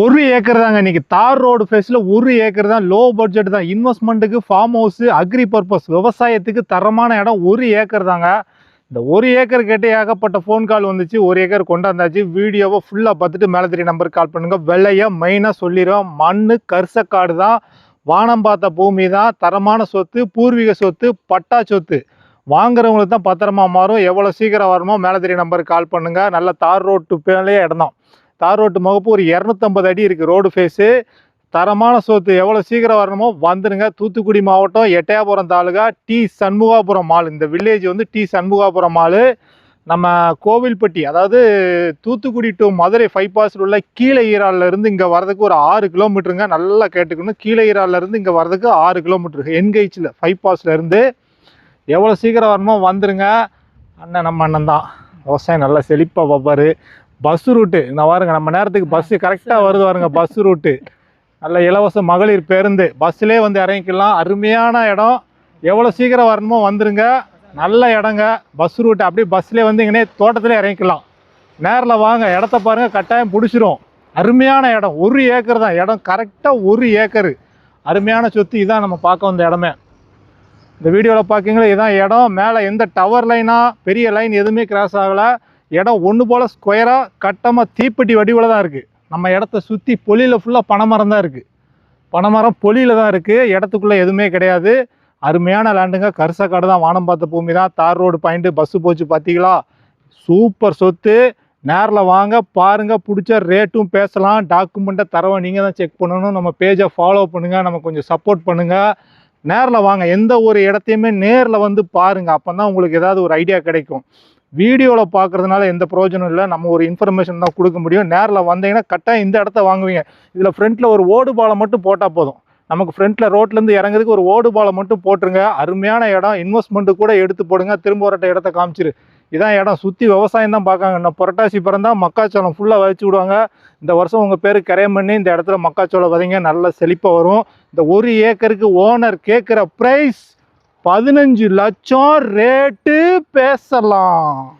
ஒரு ஏக்கர் தாங்க இன்றைக்கி தார் ரோடு ஃபேஸில் ஒரு ஏக்கர் தான். லோ பட்ஜெட் தான். இன்வெஸ்ட்மெண்ட்டுக்கு ஃபார்ம் ஹவுஸு அக்ரி பர்பஸ் விவசாயத்துக்கு தரமான இடம் ஒரு ஏக்கர் தாங்க. இந்த ஒரு ஏக்கர் கேட்டு ஏகப்பட்ட ஃபோன் கால் வந்துச்சு. ஒரு ஏக்கர் கொண்டாந்தாச்சு. வீடியோவை ஃபுல்லாக பார்த்துட்டு மேலே தெரிய நம்பருக்கு கால் பண்ணுங்கள் வெள்ளையை மெயினாக சொல்லிடுவோம் மண் கரிசக்காடு தான். வானம் பார்த்த பூமி தான். தரமான சொத்து பூர்வீக சொத்து பட்டா சொத்து. வாங்குறவங்களுக்கு தான் பத்திரமா மாறும். எவ்வளோ சீக்கிரம் வரணுமோ மேலே தெரிய நம்பருக்கு கால் பண்ணுங்கள் நல்ல தார் ரோட்டு மேலேயே இடம் தான். தார் ரோட்டு முகப்பு ஒரு இரநூத்தம்பது அடி இருக்குது ரோடு ஃபேஸு தரமான சொத்து எவ்வளோ சீக்கிரம் வரணுமோ வந்துடுங்க தூத்துக்குடி மாவட்டம் எட்டயாபுரம் தாலுகா டி சண்முகாபுரம் மால். இந்த வில்லேஜ் வந்து டி சண்முகாபுரம் மால். நம்ம கோவில்பட்டி அதாவது தூத்துக்குடி டு மதுரை ஃபைபாஸில் உள்ள கீழே ஈரால்ல இருந்து இங்கே வரதுக்கு ஒரு ஆறு கிலோமீட்டருங்க. நல்லா கேட்டுக்கணும். கீழே ஈரால்ல இருந்து இங்கே வரதுக்கு ஆறு கிலோமீட்டருக்கு என்கேஜில் ஃபைவ் பாஸ்லேருந்து எவ்வளோ சீக்கிரம் வரணுமோ வந்துடுங்க அண்ணன் நம்ம அண்ணன் தான். விவசாயம் நல்லா செழிப்பாக பார்ப்பாரு பஸ் ரூட்டு இந்த பாருங்க நம்ம நேரத்துக்கு பஸ்ஸு கரெக்டாக வருது பாருங்க பஸ் ரூட்டு நல்ல இலவச மகளிர் பேருந்து. பஸ்ஸிலே வந்து இறங்கிக்கலாம். அருமையான இடம். எவ்வளோ சீக்கிரம் வரணுமோ வந்துருங்க. நல்ல இடங்க. பஸ் ரூட்டு அப்படியே பஸ்லேயே வந்து இங்கனே தோட்டத்திலே இறங்கிக்கலாம். நேரில் வாங்க. இடத்த பாருங்க கட்டாயம் பிடிச்சிரும். அருமையான இடம். ஒரு ஏக்கர் தான். இடம் கரெக்டாக ஒரு ஏக்கரு. அருமையான சொத்து. இதான் நம்ம பார்க்க வந்த இடமே. இந்த வீடியோவில் பார்க்கிங்களா இதான் இடம். மேலே எந்த டவர் லைனா பெரிய லைன் எதுவுமே கிராஸ் ஆகலை. இடம் ஒன்று போல் ஸ்கொயராக கட்டமாக தீப்பெட்டி வடிவில் தான் இருக்குது நம்ம இடத்த சுற்றி பொலியில் ஃபுல்லாக பனைமரம் தான் இருக்குது பனைமரம் பொலியில் தான் இருக்குது இடத்துக்குள்ளே எதுவுமே கிடையாது. அருமையான லேண்டுங்க கரிசக்காடு தான் வானம் பார்த்த பூமி தான். தார் ரோடு பாயிண்ட்டு பஸ்ஸு போச்சு பார்த்தீங்களா சூப்பர் சொத்து. நேரில் வாங்க பாருங்கள் பிடிச்ச ரேட்டும் பேசலாம். டாக்குமெண்ட்டை தரவை நீங்கள் தான் செக் பண்ணணும். நம்ம பேஜை ஃபாலோ பண்ணுங்கள் நம்ம கொஞ்சம் சப்போர்ட் பண்ணுங்கள் நேரில் வாங்க. எந்த ஒரு இடத்தையுமே நேரில் வந்து பாருங்கள் அப்போ தான் உங்களுக்கு ஏதாவது ஒரு ஐடியா கிடைக்கும். வீடியோவில் பார்க்குறதுனால எந்த பிரயோஜனம் இல்லை. நம்ம ஒரு இன்ஃபர்மேஷன் தான் கொடுக்க முடியும். நேரில் வந்தீங்கன்னா கரெக்டாக இந்த இடத்த வாங்குவீங்க. இதில் ஃப்ரண்ட்டில் ஒரு ஓடு பாலம் மட்டும் போட்டால் போதும். நமக்கு ஃப்ரண்ட்டில் ரோட்லேருந்து இறங்குறதுக்கு ஒரு ஓடு பாலம் மட்டும் போட்டுருங்க. அருமையான இடம். இன்வெஸ்ட்மெண்ட்டு கூட எடுத்து போடுங்க. திரும்ப ஒரு இடத்த காமிச்சிரு. இதான் இடம். சுற்றி விவசாயம் தான் பார்க்காங்க. நான் புரட்டாசி பிறந்தா மக்காச்சோளம் ஃபுல்லாக வச்சு விடுவாங்க. இந்த வருஷம் உங்கள் பேர் கரையம் பண்ணி இந்த இடத்துல மக்காச்சோளம் வரீங்க நல்ல செழிப்பாக வரும். இந்த ஒரு ஏக்கருக்கு ஓனர் கேட்குற ப்ரைஸ் பதினஞ்சு லட்சம் ரேட்டு பேசலாம்.